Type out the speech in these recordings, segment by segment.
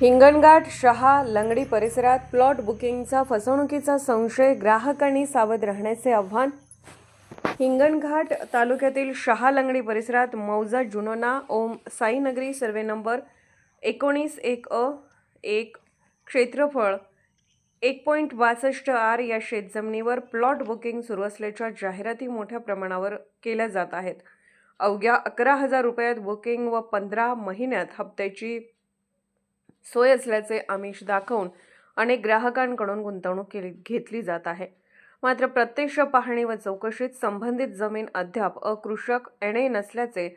हिंगणघाट शहा लंगडी परिसरात प्लॉट बुकिंगचा फसवणुकीचा संशय ग्राहकांनी सावध राहण्याचे आव्हान. हिंगणघाट तालुक्यातील शहा लंगडी परिसरात मौजा जुनोना ओम साईनगरी सर्वे नंबर एकोणीस एक अ एक क्षेत्रफळ एक पॉईंट बासष्ट आर या शेतजमिनीवर प्लॉट बुकिंग सुरू असल्याच्या जाहिराती मोठ्या प्रमाणावर केल्या जात आहेत. अवघ्या अकरा हजार रुपयात बुकिंग व पंधरा महिन्यात हप्त्याची सोय असल्याचे आमिष दाखवून अनेक ग्राहकांकडून गुंतवणूक केली घेतली जात आहे. मात्र प्रत्यक्ष पाहणी व चौकशीत संबंधित जमीन अद्याप अकृषक येणे नसल्याचे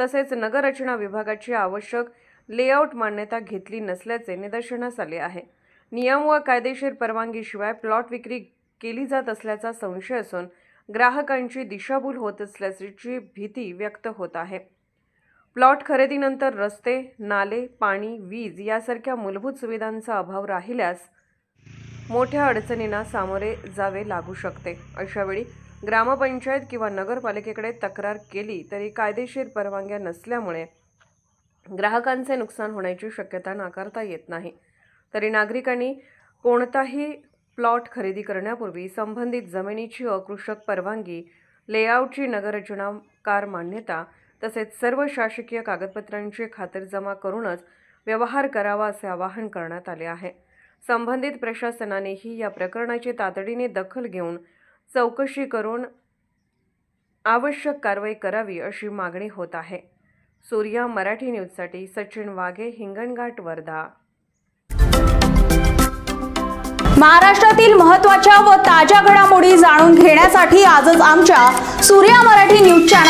तसेच नगररचना विभागाची आवश्यक लेआउट मान्यता घेतली नसल्याचे निदर्शनास आले आहे. नियम व कायदेशीर परवानगीशिवाय प्लॉट विक्री केली जात असल्याचा संशय असून ग्राहकांची दिशाभूल होत असल्याची भीती व्यक्त होत आहे. प्लॉट खरेदीनंतर रस्ते नाले पाणी वीज यासारख्या मूलभूत सुविधांचा अभाव राहिल्यास मोठ्या अडचणींना सामोरे जावे लागू शकते. अशावेळी ग्रामपंचायत किंवा नगरपालिकेकडे तक्रार केली तरी कायदेशीर परवानग्या नसल्यामुळे ग्राहकांचे नुकसान होण्याची शक्यता नाकारता येत नाही. तरी नागरिकांनी कोणताही प्लॉट खरेदी करण्यापूर्वी संबंधित जमिनीची अकृषक परवानगी लेआउटची नगररचनाकार मान्यता तसेच सर्व शासकीय कागदपत्रांची खातरजमा करूनच व्यवहार करावा असे आवाहन करण्यात आले आहे. संबंधित प्रशासनानेही या प्रकरणाची तातडीने दखल घेऊन चौकशी करून आवश्यक कारवाई करावी अशी मागणी होत आहे. सूर्या मराठी न्यूजसाठी सचिन वाघे हिंगणघाट वर्धा. महाराष्ट्रातील महत्त्वाच्या व ताज्या घडामोडी जाणून घेण्यासाठी आजच आमच्या Surya Marathi news channel